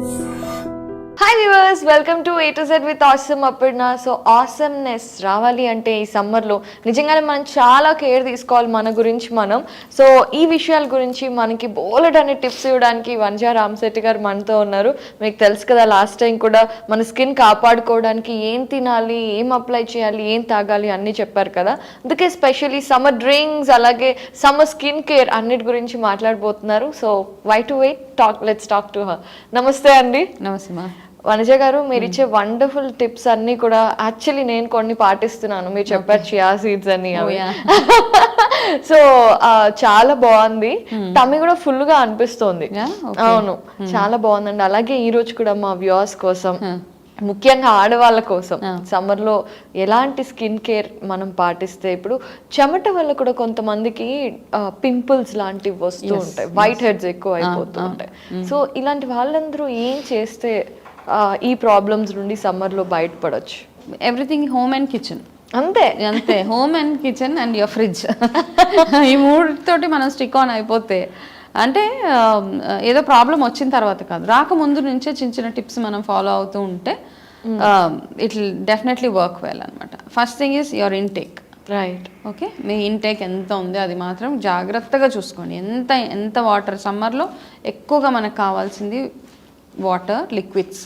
啊。hi viewers welcome to A two set with awesome అప్పుడునా so awesomeness రావాలి అంటే ఈ సమ్మర్లో నిజంగానే మనం చాలా కేర్ తీసుకోవాలి మన గురించి మనం. సో ఈ విషయాల గురించి మనకి బోలెడ్ అనే టిప్స్ ఇవ్వడానికి వంజా రామశెట్టి గారు మనతో ఉన్నారు. మీకు తెలుసు కదా లాస్ట్ టైం కూడా మన స్కిన్ కాపాడుకోవడానికి ఏం తినాలి ఏం అప్లై చేయాలి ఏం తాగాలి అన్నీ చెప్పారు కదా. అందుకే స్పెషల్లీ సమ్మర్ డ్రింక్స్ అలాగే సమ్మర్ స్కిన్ కేర్ అన్నిటి గురించి మాట్లాడబోతున్నారు. So why to wait talk let's talk to her నమస్తే అండి. నమస్తే మా. వనజ గారు మీరు ఇచ్చే వండర్ఫుల్ టిప్స్ అన్ని కూడా యాక్చువల్లీ నేను కొన్ని పాటిస్తున్నాను. మీరు చెప్పారు చియా సీడ్స్ అని అవి. సో చాలా బాగుంది. టమ్మి కూడా ఫుల్గా అనిపిస్తోంది. అవును చాలా బాగుందండి. అలాగే ఈ రోజు కూడా మా వ్యూవర్స్ కోసం ముఖ్యంగా ఆడవాళ్ళ కోసం సమ్మర్లో ఎలాంటి స్కిన్ కేర్ మనం పాటిస్తే ఇప్పుడు చెమట వల్ల కూడా కొంతమందికి పింపుల్స్ లాంటివి వస్తూ ఉంటాయి. వైట్ హెడ్స్ ఎక్కువ అయిపోతూ ఉంటాయి. సో ఇలాంటి వాళ్ళందరూ ఏం చేస్తే ఈ ప్రాబ్లమ్స్ నుండి సమ్మర్లో బయటపడొచ్చు. ఎవ్రీథింగ్ హోమ్ అండ్ కిచెన్ అంతే. అంతే. Home and kitchen and your fridge ఈ మూడుతోటి మనం స్టిక్ ఆన్ అయిపోతే అంటే ఏదో ప్రాబ్లం వచ్చిన తర్వాత కాదు. రాకముందు నుంచే చిన్న చిన్న టిప్స్ మనం ఫాలో అవుతూ ఉంటే ఇట్ డెఫినెట్లీ వర్క్ వెల్ అనమాట first thing is your intake right okay me intake ఎంత ఉంది అది మాత్రం జాగ్రత్తగా చూసుకోండి. ఎంత ఎంత వాటర్ సమ్మర్లో ఎక్కువగా మనకు కావాల్సింది వాటర్ లిక్విడ్స్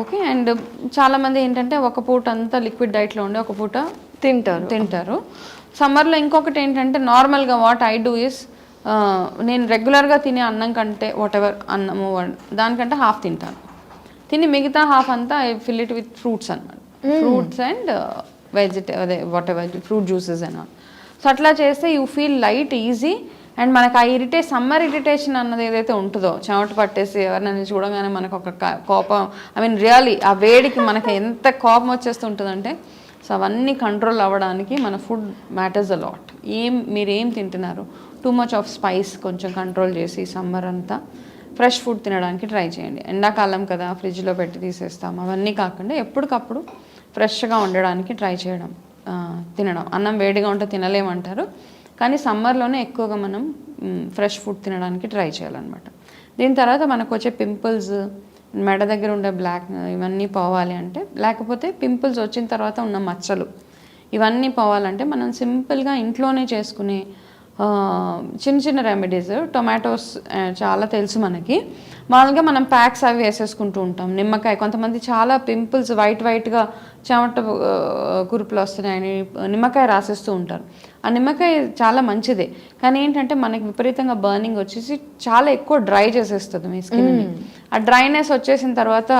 ఓకే అండ్ చాలామంది ఏంటంటే ఒక పూట అంతా లిక్విడ్ డైట్లో ఉండి ఒక పూట తింటారు. తింటారు. సమ్మర్లో ఇంకొకటి ఏంటంటే నార్మల్గా వాట్ ఐ డూ ఇస్ నేను రెగ్యులర్గా తినే అన్నం కంటే వాట్ ఎవర్ అన్నము దానికంటే హాఫ్ తింటాను. తిని మిగతా హాఫ్ అంతా I fill it with fruits అన్నమాట. ఫ్రూట్స్ అండ్ వెజిటే అదే whatever fruit juices and so అట్లా చేస్తే you feel light easy and మనకు ఆ ఇరిటే సమ్మర్ ఇరిటేషన్ అన్నది ఏదైతే ఉంటుందో చెమట పట్టేసి ఎవరినైనా చూడగానే మనకు ఒక కోపం ఐ మీన్ రియలీ ఆ వేడికి మనకి ఎంత కోపం వచ్చేస్తుంటుందంటే సో అవన్నీ కంట్రోల్ అవ్వడానికి మన ఫుడ్ మ్యాటర్స్ అ లాట్ ఏం మీరు ఏం తింటున్నారు? టూ మచ్ ఆఫ్ స్పైస్ కొంచెం కంట్రోల్ చేసి సమ్మర్ అంతా ఫ్రెష్ ఫుడ్ తినడానికి ట్రై చేయండి. ఎండాకాలం కదా ఫ్రిడ్జ్లో పెట్టి తీసేస్తాం. అవన్నీ కాకుండా ఎప్పటికప్పుడు ఫ్రెష్గా ఉండడానికి ట్రై చేయడం తినడం. అన్నం వేడిగా ఉంటే తినలేమంటారు. కానీ సమ్మర్లోనే ఎక్కువగా మనం ఫ్రెష్ ఫుడ్ తినడానికి ట్రై చేయాలన్నమాట. దీని తర్వాత మనకు వచ్చే పింపుల్స్ మెడ దగ్గర ఉండే బ్లాక్ ఇవన్నీ పోవాలి అంటే లేకపోతే పింపుల్స్ వచ్చిన తర్వాత ఉన్న మచ్చలు ఇవన్నీ పోవాలంటే మనం సింపుల్గా ఇంట్లోనే చేసుకునే చిన్న చిన్న రెమెడీస్ టొమాటోస్ చాలా తెలుసు మనకి. మామూలుగా మనం ప్యాక్స్ అవి వేసేసుకుంటూ ఉంటాం. నిమ్మకాయ కొంతమంది చాలా పింపుల్స్ వైట్ వైట్గా చెమట కురుపులు వస్తున్నాయని నిమ్మకాయ రాసేస్తూ ఉంటారు. ఆ నిమ్మకాయ చాలా మంచిదే. కానీ ఏంటంటే మనకి విపరీతంగా బర్నింగ్ వచ్చేసి చాలా ఎక్కువ డ్రై చేసేస్తుంది మీ స్కిన్ని. ఆ డ్రైనెస్ వచ్చేసిన తర్వాత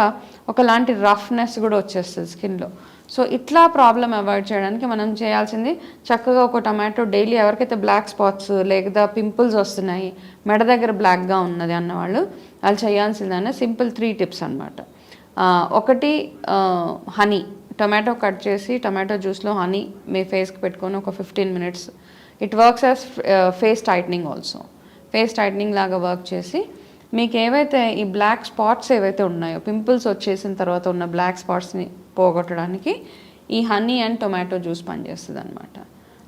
ఒకలాంటి రఫ్నెస్ కూడా వచ్చేస్తుంది స్కిన్లో. సో ఇట్లా ప్రాబ్లం అవాయిడ్ చేయడానికి మనం చేయాల్సింది చక్కగా ఒక టమాటో డైలీ ఎవరికైతే బ్లాక్ స్పాట్స్ లేదా పింపుల్స్ వస్తున్నాయి మెడ దగ్గర బ్లాక్గా ఉన్నది అన్నవాళ్ళు వాళ్ళు చేయాల్సిందనే సింపుల్ త్రీ టిప్స్ అనమాట ఒకటి హనీ టొమాటో కట్ చేసి టొమాటో జ్యూస్లో హనీ మీ ఫేస్కి పెట్టుకొని ఒక fifteen minutes it works as face tightening also face tightening లాగా వర్క్ చేసి మీకు ఏవైతే ఈ బ్లాక్ స్పాట్స్ ఏవైతే ఉన్నాయో పింపుల్స్ వచ్చేసిన తర్వాత ఉన్న బ్లాక్ స్పాట్స్ని పోగొట్టడానికి ఈ హనీ అండ్ టొమాటో జ్యూస్ పనిచేస్తుంది అనమాట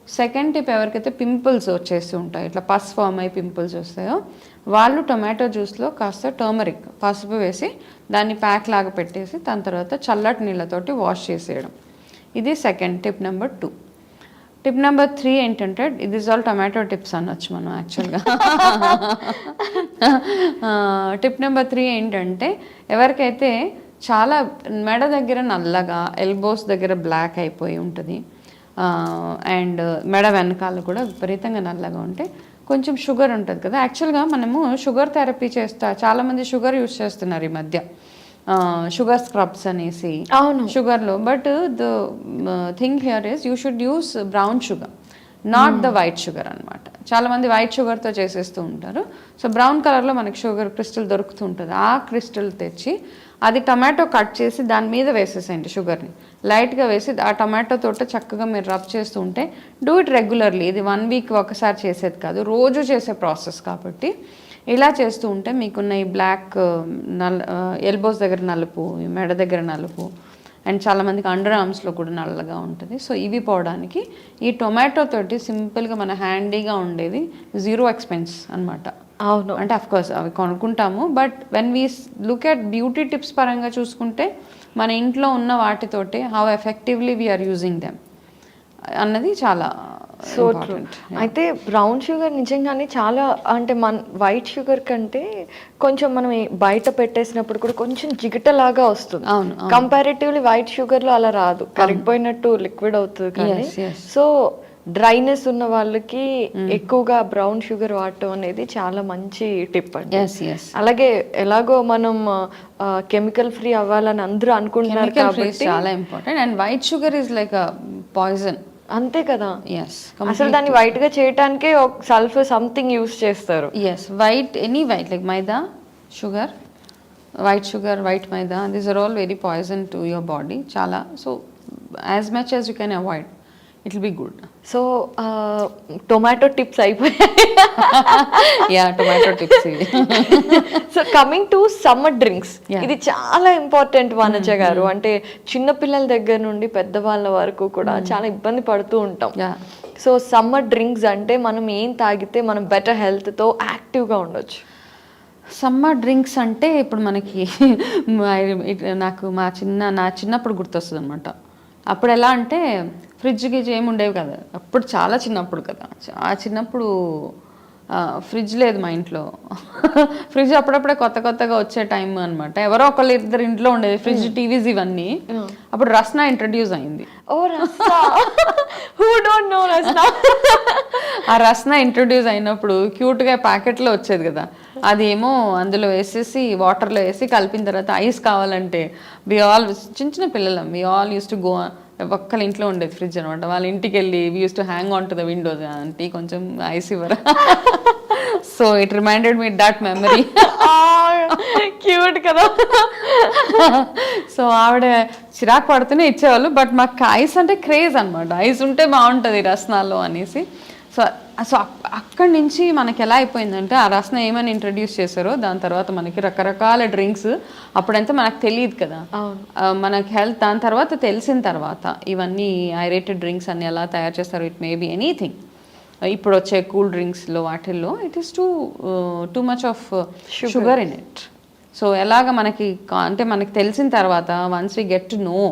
సెకండ్ టిప్ ఎవరికైతే పింపుల్స్ వచ్చేసి ఉంటాయి ఇట్లా పస్ ఫామ్ అయ్యి పింపుల్స్ వస్తాయో వాళ్ళు టొమాటో జ్యూస్లో కాస్త టర్మరిక్ పసుపు వేసి దాన్ని ప్యాక్ లాగా పెట్టేసి దాని తర్వాత చల్లటి నీళ్ళతోటి వాష్ చేసేయడం. ఇది second tip number two tip number three ఏంటంటే ఇది ఆల్ టొమాటో టిప్స్ అనొచ్చు మనం యాక్చువల్గా టిప్ నెంబర్ త్రీ ఏంటంటే ఎవరికైతే చాలా మెడ దగ్గర నల్లగా ఎల్బోస్ దగ్గర బ్లాక్ అయిపోయి ఉంటుంది. అండ్ మెడ వెనకాల కూడా విపరీతంగా నల్లగా ఉంటే కొంచెం షుగర్ ఉంటుంది కదా. యాక్చువల్గా మనము షుగర్ థెరపీ చేస్తా చాలామంది షుగర్ యూస్ చేస్తున్నారు ఈ మధ్య. షుగర్ స్క్రబ్స్ అనేసి. అవును. షుగర్లో but the thing here is you should use brown sugar not the white sugar అనమాట చాలామంది వైట్ షుగర్తో చేసేస్తూ ఉంటారు. సో బ్రౌన్ కలర్లో మనకి షుగర్ క్రిస్టల్ దొరుకుతూ ఉంటుంది. ఆ క్రిస్టల్ తెచ్చి అది టమాటో కట్ చేసి దాని మీద వేసేసేయండి షుగర్ని. లైట్గా వేసి ఆ టమాటో తోట చక్కగా మీరు రబ్ చేస్తూ ఉంటే డూ ఇట్ రెగ్యులర్లీ. ఇది వన్ వీక్ ఒకసారి చేసేది కాదు రోజు చేసే ప్రాసెస్ కాబట్టి. ఇలా చేస్తూ ఉంటే మీకున్న ఈ బ్లాక్ నల్ ఎల్బోస్ దగ్గర నలుపు ఈ మెడ దగ్గర నలుపు అండ్ చాలామందికి అండర్ ఆర్మ్స్లో కూడా నల్లగా ఉంటుంది. సో ఇవి పోవడానికి ఈ టొమాటో తోటి సింపుల్గా మన హ్యాండీగా ఉండేది జీరో ఎక్స్పెన్స్ అనమాట అవును. అంటే అఫ్ కోర్స్ అవి కొనుక్కుంటాము. But when we look at beauty tips పరంగా చూసుకుంటే మన ఇంట్లో ఉన్న వాటితోటి how effectively we are using them అన్నది చాలా సో ట్రూ అయితే బ్రౌన్ షుగర్ నిజంగానే చాలా అంటే మన వైట్ షుగర్ కంటే కొంచెం మనం బయట పెట్టేసినప్పుడు కూడా కొంచెం జిగటలాగా వస్తుంది. అవును, కంపారిటివ్లీ వైట్ షుగర్లో అలా రాదు. కరిగిపోయినట్టు లిక్విడ్ అవుతుంది కానీ. సో డ్రైనెస్ ఉన్న వాళ్ళకి ఎక్కువగా బ్రౌన్ షుగర్ వాడటం అనేది చాలా మంచి టిప్ అండి. అలాగే ఎలాగో మనం కెమికల్ ఫ్రీ అవ్వాలని అందరూ అనుకుంటున్నారు కాబట్టి చాలా important and white sugar is like poison అంతే కదా. ఎస్ అసలు దాన్ని వైట్గా చేయటానికే ఒక సల్ఫర్ సంథింగ్ యూస్ చేస్తారు. Yes white any white like maida sugar white sugar white maida these are all very poison to your body చాలా so as much as you can avoid it be good so tomato tips అయిపోయాయి. Yeah tomato tips so coming to summer drinks. ఇది చాలా important Vanaja గారు. అంటే చిన్న పిల్లల దగ్గర నుండి పెద్దవాళ్ళ వరకు కూడా చాలా ఇబ్బంది పడుతూ ఉంటాం. సో సమ్మర్ డ్రింక్స్ అంటే మనం ఏం తాగితే మనం బెటర్ హెల్త్తో యాక్టివ్గా ఉండొచ్చు. సమ్మర్ డ్రింక్స్ అంటే ఇప్పుడు మనకి నాకు మా చిన్న నా చిన్నప్పుడు గుర్తొస్తుంది అనమాట అప్పుడు ఎలా అంటే ఫ్రిడ్జ్ గిజ్ ఏమి ఉండేవి కదా. అప్పుడు చాలా చిన్నప్పుడు కదా. ఆ చిన్నప్పుడు ఫ్రిడ్జ్ లేదు మా ఇంట్లో. ఫ్రిడ్జ్ అప్పుడప్పుడే కొత్త కొత్తగా వచ్చే టైం అనమాట ఎవరో ఒకళ్ళు ఇద్దరు ఇంట్లో ఉండేది ఫ్రిడ్జ్ టీవీస్ ఇవన్నీ. అప్పుడు రస్నా ఇంట్రడ్యూస్ అయింది. Oh who don't know Rasna? ఆ రస్నా ఇంట్రొడ్యూస్ అయినప్పుడు క్యూట్గా ప్యాకెట్లో వచ్చేది కదా. అదేమో అందులో వేసేసి వాటర్లో వేసి కలిపిన తర్వాత ఐస్ కావాలంటే వి ఆల్ చిన్న చిన్న పిల్లలం we all use to go ఒక్కళ్ళ ఇంట్లో ఉండేది ఫ్రిడ్జ్ అనమాట వాళ్ళ ఇంటికి వెళ్ళి we use to hang on to the windows aunty కొంచెం ఐస్ ఇవ్వరా? So it reminded me that memory cute కదా. సో ఆవిడ చిరాకు పడుతూనే ఇచ్చేవాళ్ళు బట్ మాకు ఐస్ అంటే క్రేజ్ అనమాట ఐస్ ఉంటే బాగుంటుంది రసనాల్లో అనేసి. సో సో అక్- అక్కడి నుంచి మనకి ఎలా అయిపోయిందంటే ఆ రసన ఏమని ఇంట్రడ్యూస్ చేశారో దాని తర్వాత మనకి రకరకాల డ్రింక్స్ అప్పుడంతా మనకు తెలియదు కదా. మనకి హెల్త్ దాని తర్వాత తెలిసిన తర్వాత ఇవన్నీ ఐరేటెడ్ డ్రింక్స్ అన్ని ఎలా తయారు చేస్తారు ఇట్ మే బి ఎనీథింగ్. ఇప్పుడు వచ్చే కూల్ డ్రింక్స్లో వాటిల్లో it is too too much of sugar in it. So ఎలాగ మనకి అంటే మనకి తెలిసిన తర్వాత once we get to know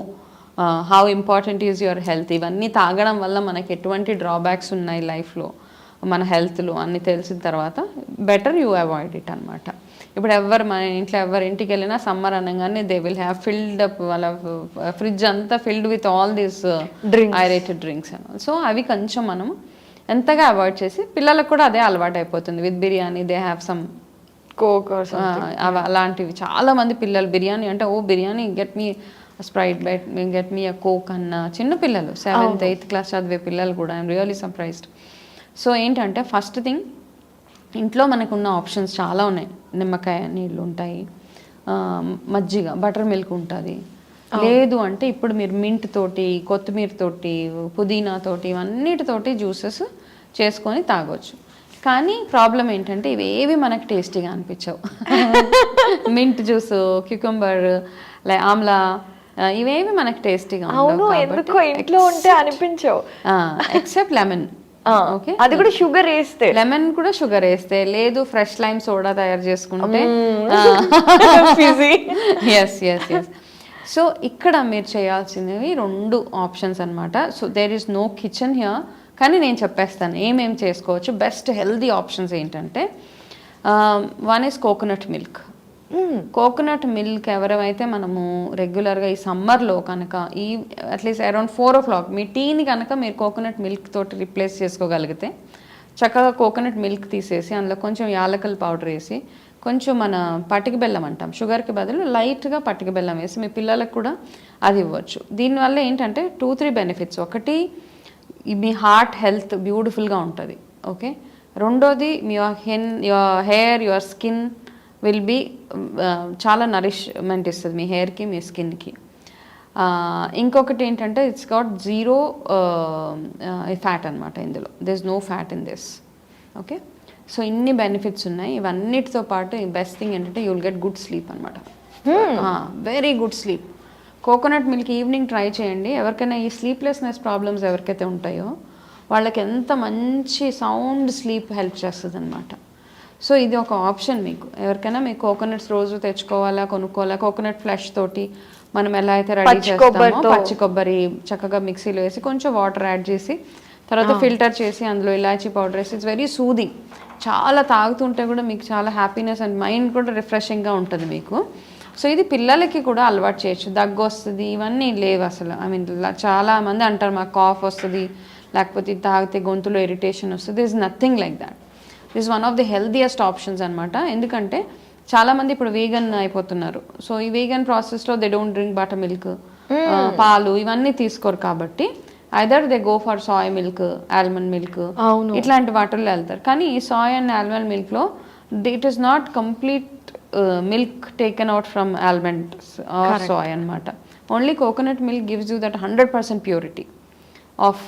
how important is your health ఇవన్నీ తాగడం వల్ల మనకి ఎటువంటి డ్రాబ్యాక్స్ ఉన్నాయి లైఫ్లో మన హెల్త్లో అన్ని తెలిసిన తర్వాత బెటర్ యూ అవాయిడ్ ఇట్ అనమాట ఇప్పుడు ఎవరు మన ఇంట్లో ఎవరి ఇంటికి వెళ్ళినా సమ్మర్ అనగానే they will have filled up వాళ్ళ ఫ్రిడ్జ్ అంతా filled with all these Drinks. Aerated drinks అని. సో అవి కొంచెం మనం ఎంతగా అవాయిడ్ చేసి పిల్లలకు కూడా అదే అలవాటు అయిపోతుంది. With biryani they have some Coke అలాంటివి. చాలా మంది పిల్లలు బిర్యానీ అంటే ఓ biryani get me Sprite but get me a Coke అన్న చిన్న పిల్లలు సెవెంత్ ఎయిత్ క్లాస్ చదివే పిల్లలు కూడా ఐఎమ్ రియలీ సర్ప్రైజ్డ్. సో ఏంటంటే ఫస్ట్ థింగ్ ఇంట్లో మనకు ఉన్న ఆప్షన్స్ చాలా ఉన్నాయి. నిమ్మకాయ నీళ్ళు ఉంటాయి మజ్జిగ బటర్ మిల్క్ ఉంటుంది. లేదు అంటే ఇప్పుడు మీరు మింట్ తోటి కొత్తిమీర తోటి పుదీనా తోటి ఇవన్నిటితోటి జ్యూసెస్ చేసుకొని తాగొచ్చు. కానీ ప్రాబ్లం ఏంటంటే ఇవేవి మనకు టేస్టీగా అనిపించవు. మింట్ జ్యూస్ క్యూకంబర్ లై ఆమ్లా ఇవేవి మనకు టేస్టీగా అవును ఎందుకో ఇంట్లో ఉంటే అనిపించవు. ఎక్సెప్ట్ లెమన్ అది కూడా షుగర్ వేస్తే. లెమన్ కూడా షుగర్ వేస్తే లేదు ఫ్రెష్ లైమ్ సోడా తయారు చేసుకుంటే. ఎస్ ఎస్ ఎస్ సో ఇక్కడ మీరు చేయాల్సినవి రెండు ఆప్షన్స్ అన్నమాట. So there is no kitchen here కానీ నేను చెప్పేస్తాను ఏమేం చేసుకోవచ్చు? బెస్ట్ హెల్దీ ఆప్షన్స్ ఏంటంటే one is coconut milk coconut milk ఎవరైతే మనము రెగ్యులర్గా ఈ సమ్మర్లో కనుక ఈ at least around four o'clock మీ టీని కనుక మీరు కోకోనట్ మిల్క్ తోటి రిప్లేస్ చేసుకోగలిగితే చక్కగా కోకోనట్ మిల్క్ తీసేసి అందులో కొంచెం యాలకల పౌడర్ వేసి కొంచెం మన పటిక బెల్లం అంటాం షుగర్కి బదులు లైట్గా పటిక బెల్లం వేసి మీ పిల్లలకు కూడా అది ఇవ్వచ్చు. దీనివల్ల ఏంటంటే టూ త్రీ బెనిఫిట్స్ ఒకటి మీ హార్ట్ హెల్త్ బ్యూటిఫుల్గా ఉంటుంది. ఓకే రెండోది మీ when your hair your skin will be చాలా నరిష్మెంట్ ఇస్తుంది మీ హెయిర్కి మీ స్కిన్కి ఇంకొకటి ఏంటంటే ఇట్స్ గాట్ జీరో ఫ్యాట్ అనమాట ఇందులో. This is no fat in this okay so ఇన్ని బెనిఫిట్స్ ఉన్నాయి. ఇవన్నిటితో పాటు బెస్ట్ థింగ్ ఏంటంటే you will get good sleep అనమాట very good sleep coconut milk evening try చేయండి. ఎవరికైనా ఈ స్లీప్లెస్నెస్ ప్రాబ్లమ్స్ ఎవరికైతే ఉంటాయో వాళ్ళకి ఎంత మంచి సౌండ్ స్లీప్ హెల్ప్ చేస్తుంది అనమాట సో ఇది ఒక ఆప్షన్ మీకు. ఎవరికైనా మీకు కోకోనట్స్ రోజు తెచ్చుకోవాలా కొనుక్కోవాలా కోకోనట్ ఫ్లెష్ తోటి మనం ఎలా అయితే రెడీ చేస్తామో. పచ్చి కొబ్బరి చక్కగా మిక్సీలో వేసి కొంచెం వాటర్ యాడ్ చేసి తర్వాత ఫిల్టర్ చేసి అందులో ఇలాచీ పౌడర్ వేసి ఇట్స్ వెరీ సూదింగ్ చాలా తాగుతుంటే కూడా మీకు చాలా హ్యాపీనెస్ అండ్ మైండ్ కూడా రిఫ్రెషింగ్గా ఉంటుంది మీకు. సో ఇది పిల్లలకి కూడా అలవాటు చేయొచ్చు. దగ్గు వస్తుంది ఇవన్నీ లేవు అసలు. ఐ మీన్ చాలా మంది అంటారు మాకు కాఫ్ వస్తుంది లేకపోతే తాగితే గొంతులో ఇరిటేషన్ వస్తుంది. Is nothing like that this one of the healthiest options అనమాట ఎందుకంటే చాలా మంది ఇప్పుడు వీగన్ అయిపోతున్నారు. సో ఈ వీగన్ ప్రాసెస్లో they don't drink buttermilk పాలు ఇవన్నీ తీసుకోరు కాబట్టి either they go for soy milk almond milk. ఇట్లాంటి వాటర్లో వెళ్తారు. కానీ ఈ soy and almond మిల్క్లో it is not complete milk taken out from almonds or soy అనమాట only coconut milk gives you that hundred percent purity of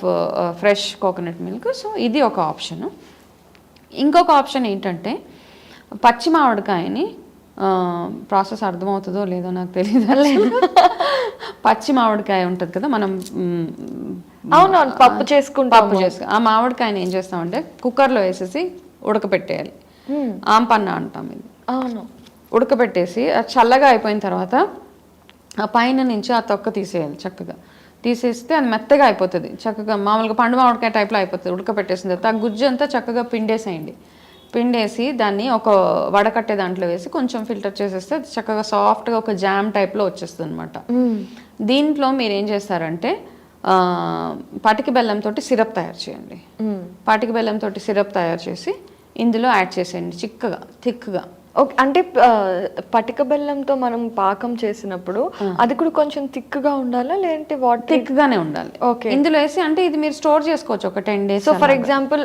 fresh coconut milk so ఇది ఒక option ఇంకొక option ఏంటంటే పచ్చి మామిడికాయని ప్రాసెస్ అర్థమవుతుందో లేదో నాకు తెలియదు పచ్చి మామిడికాయ ఉంటుంది కదా మనం మ్, అవునవును పప్పు చేసుకుంటాము. పప్పు చేసుకు ఆ మామిడికాయని ఏం చేస్తామంటే కుక్కర్లో వేసేసి ఉడకపెట్టేయాలి. ఆంపన్న అంటాం ఇది. అవును. ఉడకబెట్టేసి చల్లగా అయిపోయిన తర్వాత ఆ పైన నుంచి ఆ తొక్క తీసేయాలి చక్కగా. తీసేస్తే అది మెత్తగా అయిపోతుంది. చక్కగా మామూలుగా పండు మామిడికాయ టైప్లో అయిపోతుంది. ఉడకబెట్టేసిన తర్వాత ఆ గుజ్జు అంతా చక్కగా పిండేసేయండి. పిండేసి దాన్ని ఒక వడకట్టే దాంట్లో వేసి కొంచెం ఫిల్టర్ చేసేస్తే చక్కగా సాఫ్ట్గా ఒక జామ్ టైప్లో వచ్చేస్తుంది అనమాట దీంట్లో మీరు ఏం చేస్తారంటే పటిక బెల్లంతో సిరప్ తయారు చేయండి. పటిక బెల్లంతో సిరప్ తయారు చేసి ఇందులో యాడ్ చేసేయండి. చిక్కగా థిక్గా. అంటే పటిక బెల్లంతో మనం పాకం చేసినప్పుడు అది కూడా కొంచెం తిక్కుగా ఉండాలా? లేదంటే వాటర్ థిక్ గానే ఉండాలి. Okay. ఇందులో వేసి అంటే ఇది మీరు స్టోర్ చేసుకోవచ్చు ఒక ten days so for example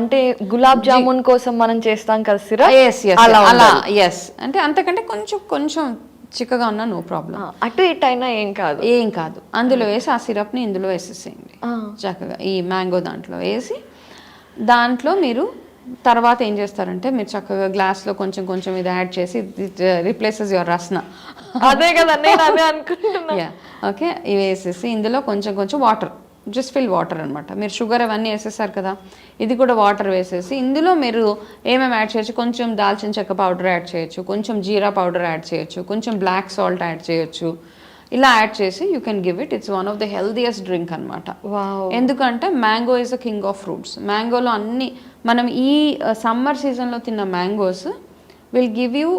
అంటే గులాబ్ జామున్ కోసం మనం చేస్తాం కదా సిరా ఎస్ ఎస్ అలా ఎస్ అంటే అంతకంటే కొంచెం కొంచెం చిక్కగా ఉన్నా నో ప్రాబ్లం అటు ఇటు అయినా ఏం కాదు. ఏం కాదు. అందులో వేసి ఆ సిరప్ని ఇందులో వేసేసేయండి. చక్కగా ఈ మ్యాంగో దాంట్లో వేసి దాంట్లో మీరు తర్వాత ఏం చేస్తారంటే మీరు చక్కగా గ్లాస్లో కొంచెం కొంచెం ఇది యాడ్ చేసి రిప్లేసెస్ యువర్ రస్న. అదే కదా అదే అనుకుంటున్నా. ఓకే ఇవి వేసేసి ఇందులో కొంచెం కొంచెం వాటర్. జస్ట్ ఫిల్ వాటర్ అనమాట మీరు షుగర్ అవన్నీ వేసేసారు కదా ఇది కూడా వాటర్ వేసేసి ఇందులో మీరు ఏమేమి యాడ్ చేయొచ్చు? కొంచెం దాల్చిన చెక్క పౌడర్ యాడ్ చేయొచ్చు కొంచెం జీరా పౌడర్ యాడ్ చేయొచ్చు కొంచెం బ్లాక్ సాల్ట్ యాడ్ చేయొచ్చు. ఇలా యాడ్ చేసి you can give it it's one of the healthiest drink అనమాట వావ్ ఎందుకంటే mango is a king of fruits మ్యాంగోలో అన్ని మనం ఈ సమ్మర్ సీజన్లో తిన్న mangoes will give you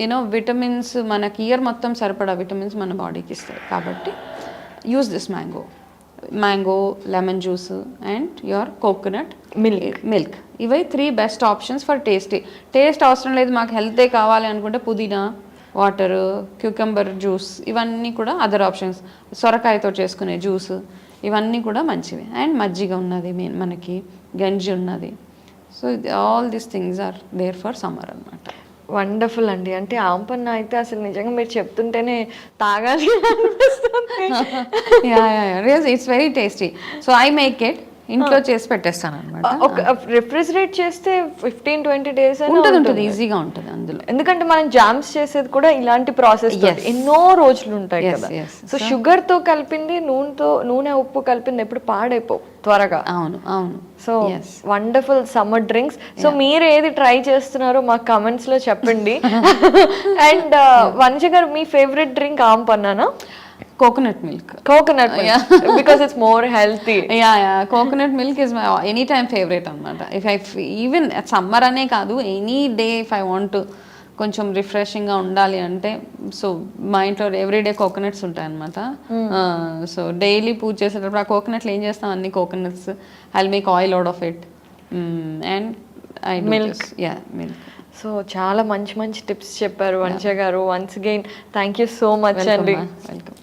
you know vitamins మనకి ఇయర్ మొత్తం సరిపడా విటమిన్స్ మన బాడీకి ఇస్తాయి. కాబట్టి use this mango mango lemon juice and your coconut milk milk ఇవై three best options for tasty taste అవసరం లేదు మాకు హెల్తే కావాలి అనుకుంటే పుదీనా వాటర్ క్యూకంబర్ జ్యూస్ ఇవన్నీ కూడా అదర్ ఆప్షన్స్ సొరకాయతో చేసుకునే జ్యూస్ ఇవన్నీ కూడా మంచివి. అండ్ మజ్జిగ ఉన్నది మెయిన్ మనకి గంజి ఉన్నది. So all these things are there for summer అనమాట వండర్ఫుల్ అండి. అంటే ఆంపన్న అయితే అసలు నిజంగా మీరు చెప్తుంటేనే తాగాలి అనిపిస్తుంది. It's very tasty so I make it ఇంట్లో చేసి పెట్టేస్తాను అనమాట రిఫ్రిజిరేట్ చేస్తే ఫిఫ్టీన్ ట్వంటీ డేస్ ఉంటుంది ఉంటుంది. ఈజీగా ఉంటుంది అందులో. ఎందుకంటే మనం జామ్స్ చేసేది కూడా ఇలాంటి ప్రాసెస్. ఎన్నో రోజులు ఉంటాయి కదా. సో షుగర్తో కలిపింది నూనెతో నూనె ఉప్పు కలిపింది ఎప్పుడు పాడైపో త్వరగా. అవును అవును. So wonderful summer drinks so మీరు ఏది ట్రై చేస్తున్నారో మాకు కమెంట్స్లో చెప్పండి. అండ్ వనిజ గారు మీ favourite drink ఆంపన్నానా coconut milk coconut because it's more healthy yeah yeah coconut milk is my any time favourite అనమాట ఇఫ్ ఐ ఈవెన్ సమ్మర్ అనే కాదు any day if I want కొంచెం రిఫ్రెషింగ్గా ఉండాలి అంటే సో మా ఇంట్లో ఎవ్రీడే కోకోనట్స్ ఉంటాయి అనమాట సో డైలీ పూజ చేసేటప్పుడు ఆ కోకోనట్లు ఏం చేస్తాం? అన్ని coconuts I make oil out of it and I milk yeah milk so చాలా మంచి మంచి టిప్స్ చెప్పారు వంశ గారు. Once again thank you so much అండి. వెల్కమ్